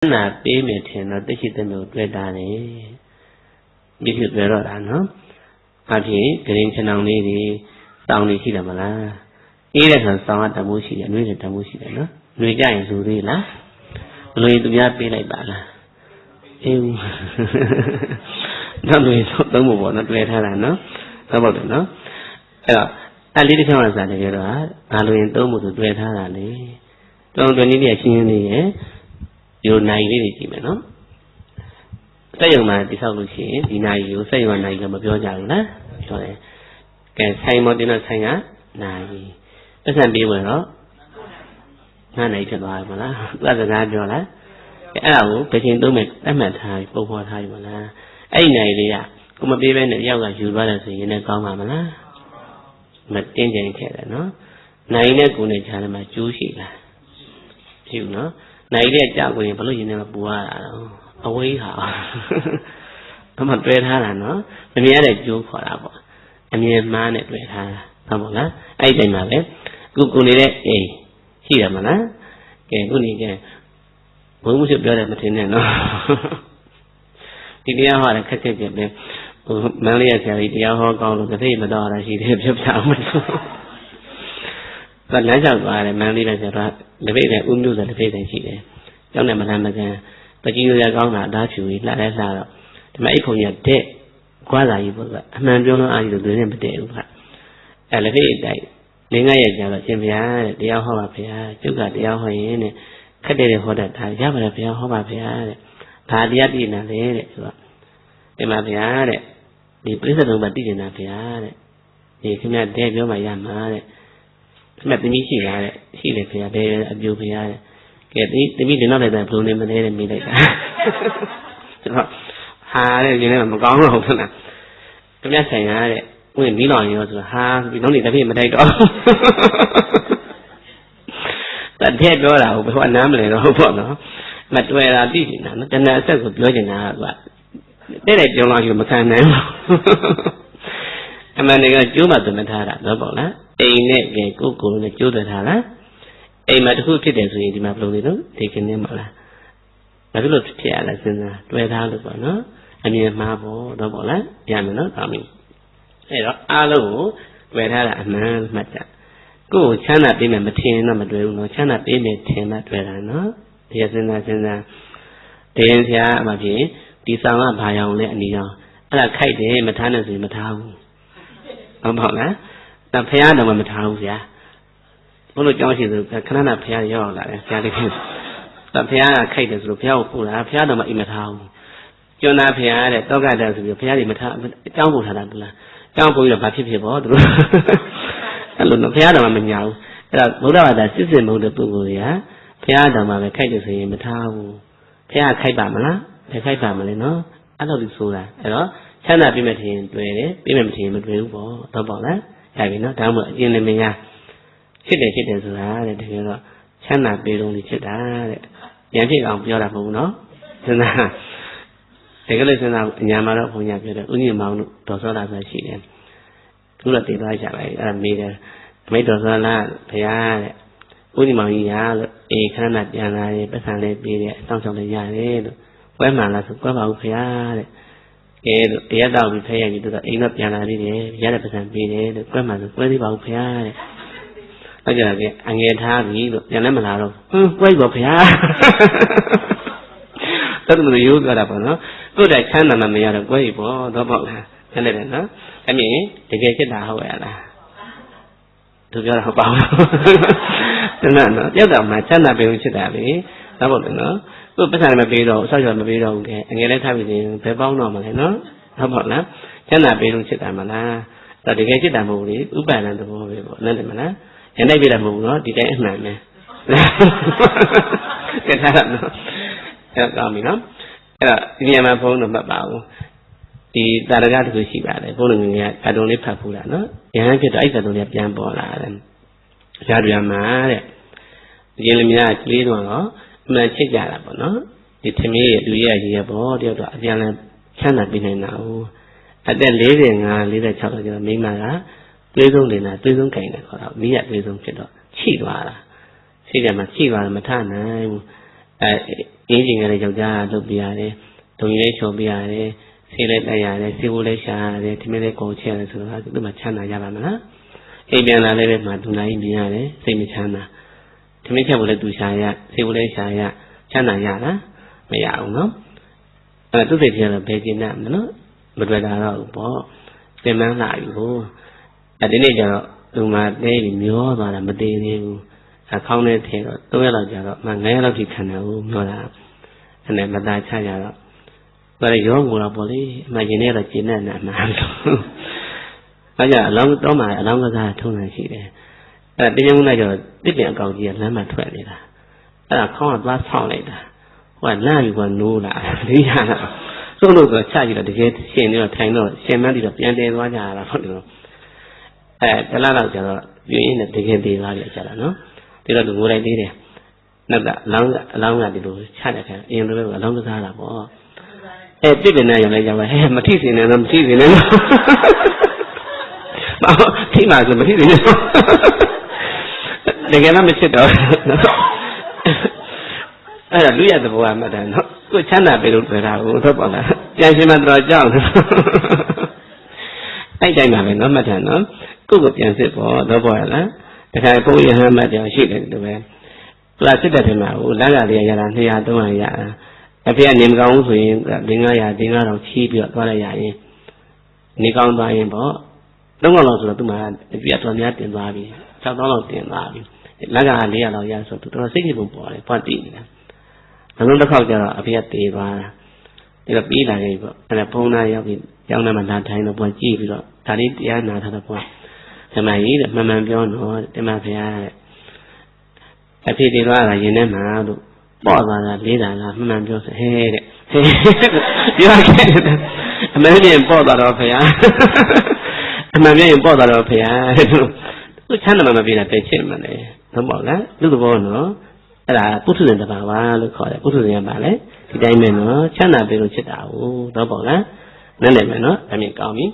နာပေးမယ်ထင်တော့တရှိတဲ့မျိုးတွေ့တာတယ်ဒီဖြစ်တွေ့တော့တာနော်အဖြစ်ဂရင်ချဏောင်လေးတွေစောင်းနေရှိတယ်မလားအေးတဲ့ဆိုစောင်းကတမိုးရှိတယ်အနှွေးတဲ့တမိုးရှိတယ်နော်နှွေကြရင်ဇူသေးလားဘလို့သူများပေးလိုက်ပါလားအေးဘူးနောက်လို့သုံးဖို့ပေါ့နော်တွေ့ထားတာနော်ဟုတ်ပါတော့နော်အဲ့တော့အဲ့လေးတစ်ချောင်းလာစားတယ်ပြောတော့ဘာလို့ရင်သုံးဖို့ဆိုတွေ့ထားတာလေတုံးတွင်နည်းပြရှင်းရှင်းလေးရဲ့ ဒီလိုနိုင်လေးတွေကြည့်မယ်နော်စက်ရုံမှာတိဆောက်လို့ရှိရင်ဒီနိုင်ကိုစက်ရုံကနိုင်လို့မပြောကြဘူးလားပြောတယ်ကဲဆိုင်မောတင်တော့ဆိုင်ကနိုင်ပတ်စံပေးဝင်တော့ငါနိုင်ဖြစ်သွားပြီမလားသူကစကားပြောလားအဲ့ဒါကိုဘယ်ချိန်သုံးမဲ့တတ်မှတ်ထားပုံဖော်ထားပြီမလားအဲ့ဒီနိုင်လေးကကိုမပေးဘဲနဲ့ယောက်ကယူသွားတယ်ဆိုရင်လည်းကောင်းပါမလားမတင်းကျင်ခဲ့တယ်နော်နိုင်နဲ့ကိုယ်နဲ့ခြားတယ်မှာကျိုးရှိလားရှိဘူးနော် နိုင်တဲ့ကြောက်ကိုရင်ဘလို့ရင်ထဲမှာပူရတာတော့အဝေးဟာအမှတွေ့ထားတာနော်မမြင်ရတဲ့ကျိုးခေါ်တာပေါ့အမြင်မှားနဲ့တွေ့ထားတာဟုတ်ပါလားအဲ့ဒီတိုင်မှာပဲကုကုနေတဲ့အိမ်ရှိတယ်မလားကဲခုနေကဲဘုံမှုရှိပြောတယ်မထင်နဲ့နော်ဒီတရားဟောတယ်ခက်ခက်ပြပဲဟိုမန်းလေးရဆရာကြီးတရားဟောကောင်းလို့တစ်သိမတော်ရရှိတယ်ပြပြအောင်မလို့ ကလမ်းလျှောက်သွားတယ်မန်းလေးလည်းဆရာကတပိတ်နဲ့ဥမျိုးဆိုတပိတ်နဲ့ရှိတယ်။ကျောင်းနဲ့မလန်းမကန်ပကြီးရကောင်းတာအသားဖြူကြီးလှလဲလှတော့ဒီမှာအိတ်ခုံကြီးတဲ့ကွာလာကြီးပေါ့ကအမှန်ပြောလို့အားကြီးလို့သူနဲ့မတည့်ဘူးက။အဲလက်ဖိတ်တိုက်လင်းငါရဲ့ကြာတော့ရှင်ဘုရားတဲ့တရားဟောပါဘုရားကျုပ်ကတရားဟောရင်တဲ့ခက်တဲ့ဟောတတ်တာရပါတယ်ဘုရားဟောပါဘုရားတဲ့။ဘာတရားပြည့်နေလဲတဲ့ဆိုတော့ဒီမှာဘုရားတဲ့ဒီပြိဿလုံးမှာတည်နေတာဘုရားတဲ့ဒီခင်ဗျတဲ့ပြောမှရမှာတဲ့ မှတ်သမီးရှိလားတဲ့ရှိတယ်ခင်ဗျာဘယ်အပြူခင်ဗျာတဲ့ကဲသမီးသမီးဒီနောက်လည်းဘယ်လိုနေမလဲတဲ့မေးလိုက်တာကျွန်တော်ဟာတဲ့ရင်းနဲ့မကောင်းတော့ဘူးလားခင်ဗျာဆိုင်ရတဲ့ဝင်မီးလောင်ရောဆိုဟာဒီနောက်နေတပြည့်မတိုက်တော့တတ်တဲ့ပြောတာဟုတ်ဘယ်ကနားမလဲတော့ဟုတ်ပေါ့နော်မတွေ့တာသိနေတာနော်တဏှာအဆက်ကိုပြောချင်တာကတဲ့တဲ့ပြောလို့မခံနိုင်ဘူးအမှန်တကယ်ကျိုးမှသမထားတာတော့ပေါ့လား အိမ်နဲ့ကဲကိုကိုနဲ့ကျိုးတယ်ထားလားအိမ်မှာတစ်ခုဖြစ်တယ်ဆိုရင်ဒီမှာဘယ်လိုလဲတော့ဒီကနေ့မလားဘာလို့ဖြစ်ရလဲစဉ်းစားတွေ့ထားလို့ပေါ့နော်အမြင်မှားပေါ့တော့ပေါ့လားရမယ်နော်ဒါမင်းအဲ့တော့အားလုံးကိုတွေ့ထားတာအမှန်မှတ်ကြကိုယ်ချမ်းသာပေးမယ်မထင်တော့မတွေ့ဘူးနော်ချမ်းသာပေးမယ်ထင်မှတွေ့တာနော်ဒီစဉ်းစားစဉ်းစားဒင်းဆရာအမှဖြစ်ဒီဆောင်ကဘာရောင်လဲအနီရောင်အဲ့ဒါခိုက်တယ်မထားနဲ့ဆိုရင်မထားဘူးဟုတ်ပါ့လား ဒါဖះတော့မထားဘူးဗျာဘုလို့ကြောင်းရှိဆိုခဏခဏဖះရောက်လာတယ်ဆရာလေးဖြစ်ဒါဖះကခိုက်တယ်ဆိုလို့ဖះကိုပို့လာဖះတော့မအိမ်မထားဘူးကျွန်းသားဖះတဲ့တောကတဆိုပြီးဖះတွေမထားအကြောင်းပို့ထားတာဘူးလားအကြောင်းပို့ပြီးတော့ဘာဖြစ်ဖြစ်ပေါ့သူတို့အဲ့လိုတော့ဖះတော်မှမညာဘူးအဲ့တော့ဗုဒ္ဓဘာသာစစ်စစ်မဟုတ်တဲ့ပုဂ္ဂိုလ်တွေကဖះတော်မှပဲခိုက်တယ်ဆိုရင်မထားဘူးဖះခိုက်ပါမလားဘယ်ခိုက်ပါမလဲနော်အဲ့လိုဒီဆိုတာအဲ့တော့ချမ်းသာပြည့်မဲ့ထင်တွေ့တယ်ပြည့်မဲ့မထင်မတွေ့ဘူးပေါ့တော့ပေါ့လား ရပြီနော်ဒါမှမဟုတ်အရင်လည်းမညာဖြစ်တယ်ဖြစ်တယ်ဆိုတာတဲ့တကယ်တော့ချမ်းသာပေးလုံးလေးဖြစ်တာတဲ့ဉာဏ်ဖြစ်အောင်ပြောတာမဟုတ်ဘူးနော်စဉ်းစားတကယ်လို့စဉ်းစားအညာမှာတော့ဘုံညာပြောတယ်ဥညင်မောင်တို့ဒေါ်စောတာဆိုရှိတယ်သူတော့တည်သွားကြပါလေအဲ့ဒါမေးတယ်အမိတ်တော်စောလားဘုရားတဲ့ဥညင်မောင်ကြီးရာလို့အေခဏပြန်လာတယ်ပတ်စံလေးပေးတယ်အဆောင်ဆောင်လေးရတယ်လို့ပွဲမှန်လားဆိုပွဲပါဘူးဘုရားတဲ့ ကဲလို့တရားတော်ပြီးဖဲရကြီးတော့အိမ်တော့ပြန်လာသေးတယ်ရတဲ့ပစံပေးတယ်လို့ကွဲမှဆိုကွဲသေးပါဘူးဖရားတဲ့ဟုတ်ကြတယ်အငယ်ထားပြီလို့ပြန်လည်းမလာတော့ဟင်းကွဲပါဖရားတော်တော်ရိုးကြတာပေါ့နော်ကိုယ်တိုင်ချမ်းသာမှမရတော့ကွဲပြီပေါ့တော့ပေါ့လားဆက်လက်တယ်နော်အမြင်တကယ်ဖြစ်တာဟုတ်ရလားသူပြောတာဟုတ်ပါဘူးတနတ်နော်တယောက်တော့မှချမ်းသာပေလို့ဖြစ်တာလေတော့ပေါ့နော် သူ့ပတ်စံမပေးတော့ဆောက်ရမပေးတော့ဘူးကဲအငယ်လေးထားပြီးရင်ဘယ်ပေါင်းတော့မလဲနော်ဟုတ်ပါလားကျန်တာပေးလို့ဖြစ်တာမလားအဲ့တကယ်ဖြစ်တာမဟုတ်ဘူးလေဥပါဒံသဘောပဲပေါ့နားလည်မလားရနိုင်ပြတာမဟုတ်ဘူးနော်ဒီတိုင်းအမှန်ပဲကဲထားတာနော်အဲ့တော့ကောင်းပြီနော်အဲ့တော့ဒီနေရာမှာဘုန်းတော်မှတ်ပါဦးဒီတာရကတခုရှိပါတယ်ဘုန်းတော်ငယ်ကကာတုံလေးဖတ်ဖူးတာနော်ရဟန်းဖြစ်တော့အဲ့ကာတုံလေးပြန်ပေါ်လာတယ်ရာတွေမှာတဲ့ဒီလိုများကလေးတော့အ မှန်ချစ်ကြတာပေါ့နော်ဒီသမီးရဲ့လူရဲ့ရည်ရပေါ့တယောက်တော့အပြန်လည်ချမ်းသာပြီးနေတာ哦အသက်45 46တော့ကျတော့မိန်းမကသွေးဆုံးနေတာသွေးဆုံးကင်တယ်ခေါ်တော့မိရသွေးဆုံးဖြစ်တော့ချိသွားတာရှိတယ်မှာချိသွားတယ်မထနိုင်ဘူးအဲအင်းကျင်ကလေးယောက်ျားလုပ်ပြရတယ်ဒုံကြီးလေးချော်ပြရတယ်ဆေးလေးတိုက်ရတယ်ဆေးဘူးလေးရှာရတယ်ထမင်းလေးကုန်ချက်ရတယ်ဆိုတော့သူ့မှာချမ်းသာရပါမလားအိမ်ပြန်လာလေးပဲမှသူနိုင်မြင်ရတယ်စိတ်မချမ်းသာ ထမင်းချက်ဘူးလေးသူရှာရဆေးဘူးလေးရှာရချမ်းသာရလားမရဘူးနော်အဲသူစိတ်ကြီးကတော့ဘယ်ကျင်တတ်မလို့မတွေ့တာတော့ဘူးပေါ့သင်မန်းလာပြီကိုအဲဒီနေ့ကျတော့သူမှတဲပြီးမျောသွားတာမသေးသေးဘူးအခေါင်းနဲ့ထည့်တော့၃ရက်လောက်ကြာတော့မှ9ရက်လောက်ထိခံတယ်ဘူးမျောတာအဲ့နဲ့မသားချကြတော့ဘာလဲရောငိုတော့ပေါ့လေအမှရင်ထဲတော့ကျင်တဲ့နာမှာလို့အဲကြအလောင်းတော့မှအလောင်းကစားထုံးနေရှိတယ် အဲ့တရားမှုလိုက်ကျတော့တစ်ပြန်အကောင်ကြီးကလမ်းမှာထွက်နေတာအဲ့ဒါခေါင်းကသွားဆောင်းလိုက်တာဟိုကလမ်းယူကနိုးလာလေးရတာဆိုလို့ဆိုချကြည့်တော့တကယ်ရှင်နေတော့ထိုင်တော့ရှင်မန်းပြီးတော့ပြန်တယ်သွားကြတာဟုတ်တယ်အဲတလားတော့ကျတော့ပြင်းရင်တကယ်သေးသွားပြီကြတာနော်ဒီတော့သူငိုလိုက်သေးတယ်နောက်ကအလောင်းကအလောင်းကဒီလိုချတဲ့ခါအရင်လိုပဲအလောင်းကစားတာပေါ့အဲပြစ်ပင်နဲ့ရောလည်းကြောက်ပဲဟဲ့မထိစင်နဲ့တော့မထိစင်နဲ့တော့ဘာထိမှဆိုမထိစင်နဲ့ တကယ်တော့မဖြစ်တော့အဲ့ဒါလူရတဲ့ဘဝမှတ်တယ်နော်ကိုချမ်းသာပြီလို့ပြောတာကိုတော့ပေါ့လားပြန်ရှင်မတော်ကြောက်တယ်အဲ့တိုင်းပါပဲနော်မှတ်တယ်နော်ကိုကိုပြန်စစ်ပေါ့တော့ပေါ့လားတခါဘုန်းကြီးဟမ်းမှတ်ကြောင်ရှိတယ်တူပဲသူကစစ်တဲ့ထင်မှာဟိုလမ်းကလေးရတာ200 300ရတာအဖေကနေမကောင်းဘူးဆိုရင်500 500ချီးပြီးတော့သွားလိုက်ရရင်နေကောင်းသွားရင်ပေါ့သုံးកောင်လောက်ဆိုတော့သူ့မှာအပြည့်အတော်များတင်သွားပြီ6000လောက်တင်သွားပြီ လက်က400လောက်ရဆိုတော့သူတော်စိတ်ကြီးပုံပေါ်တယ်ဖွက်တည်နေတာနောက်ဆုံးတစ်ခေါက်ကျတော့အဖေကတေသွားတာအဲ့တော့ပြီးလာခဲ့ပြီပေါ့အဲ့ဒါဖုန်းသားရောက်ပြီးကျောင်းထဲမှာလာထိုင်တော့ပွားကြည့်ပြီးတော့ဒါလေးတရားနာထားတော့ပွားဓမ္မကြီးတဲ့မှန်မှန်ပြောတော့ဓမ္မဖရာတဲ့အဖေတေသွားတာရင်ထဲမှာလို့ပေါ့သွားတာလေးတာလားမှန်မှန်ပြောဆိုဟဲတဲ့ဟဲပြောခဲ့အမေကြီးပေါ့သွားတော့ဖရာအမှန်ပြန်ပေါ့သွားတော့ဖရာတဲ့သူချမ်းသာမှမပြေတာပဲချစ်မှလည်း ဟုတ်ပါလားလူသဘောနော်အဲ့ဒါပုထုဇဉ်တဘာဝလို့ခေါ်တယ်ပုထုဇဉ်ကပါလေဒီတိုင်းပဲနော်ချမ်းသာပြီလို့ချစ်တာဟုတ်တော့ပေါ့လားနားလည်မယ်နော်အမြင်ကောင်းပြီ